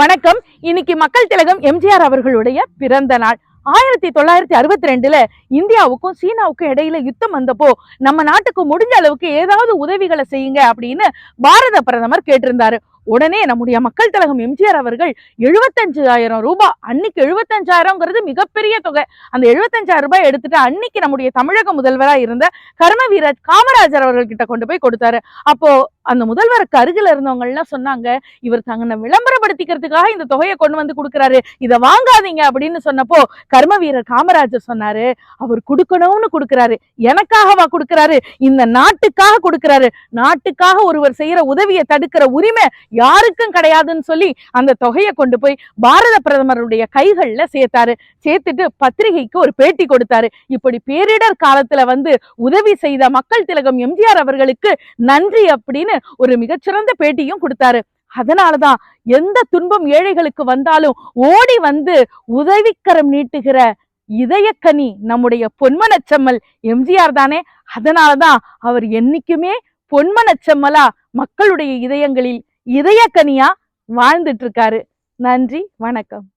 வணக்கம். இன்னைக்கு மக்கள் திலகம் எம்ஜிஆர் அவர்களுடைய பிறந்த நாள். ஆயிரத்தி தொள்ளாயிரத்தி அறுபத்தி ரெண்டுல இந்தியாவுக்கும் சீனாவுக்கும் இடையில யுத்தம் வந்தப்போ நம்ம நாட்டுக்கு முடிஞ்ச அளவுக்கு ஏதாவது உதவிகளை செய்யுங்க அப்படின்னு பாரத பிரதமர் கேட்டிருந்தாரு. உடனே நம்முடைய மக்கள் தலகம் எம்ஜிஆர் அவர்கள் எழுபத்தஞ்சாயிரம் ரூபாய் அன்னைக்கு எழுபத்தஞ்சாயிரம்ங்கிறது மிகப்பெரிய தொகை. அந்த எழுபத்தஞ்சாயிரம் ரூபாய் எடுத்துட்டு அன்னைக்கு நம்முடைய தமிழக முதல்வரா இருந்த கர்மவீரர் காமராஜர் அவர்கள் கிட்ட கொண்டு போய் கொடுத்தாரு. அப்போ அந்த முதல்வருக்கு அருகில் இருந்தவங்க எல்லாம் சொன்னாங்க இவர் தங்களை விளம்பரப்படுத்திக்கிறதுக்காக இந்த தொகையை கொண்டு வந்து கொடுக்குறாரு. இதை வாங்காதீங்க அப்படின்னு சொன்னப்போ கர்ம வீரர் காமராஜர் சொன்னாரு அவர் கொடுக்கணும்னு கொடுக்குறாரு. எனக்காகவா கொடுக்கறாரு? இந்த நாட்டுக்காக கொடுக்குறாரு. நாட்டுக்காக ஒருவர் செய்யற உதவியை தடுக்கிற உரிமை யாருக்கும் கிடையாதுன்னு சொல்லி அந்த தொகையை கொண்டு போய் பாரத பிரதமருடைய கைகள்ல சேர்த்தாரு. சேர்த்துட்டு பத்திரிகைக்கு ஒரு பேட்டி கொடுத்தாரு. இப்படி பேரிடர் காலத்துல வந்து உதவி செய்த மக்கள் திலகம் எம்ஜிஆர் அவர்களுக்கு நன்றி அப்படின்னு ஒரு மிகச்சிறந்த பேட்டியும் கொடுத்தாரு. அதனாலதான் எந்த துன்பம் ஏழைகளுக்கு வந்தாலும் ஓடி வந்து உதவிக்கரம் நீட்டுகிற இதயக்கனி நம்முடைய பொன்மனச்செம்மல் எம்ஜிஆர் தானே. அதனாலதான் அவர் என்னைக்குமே பொன்மனச்செம்மலா மக்களுடைய இதயங்களில் இதயக்கனியா வாழ்ந்துட்டு இருக்காரு. நன்றி வணக்கம்.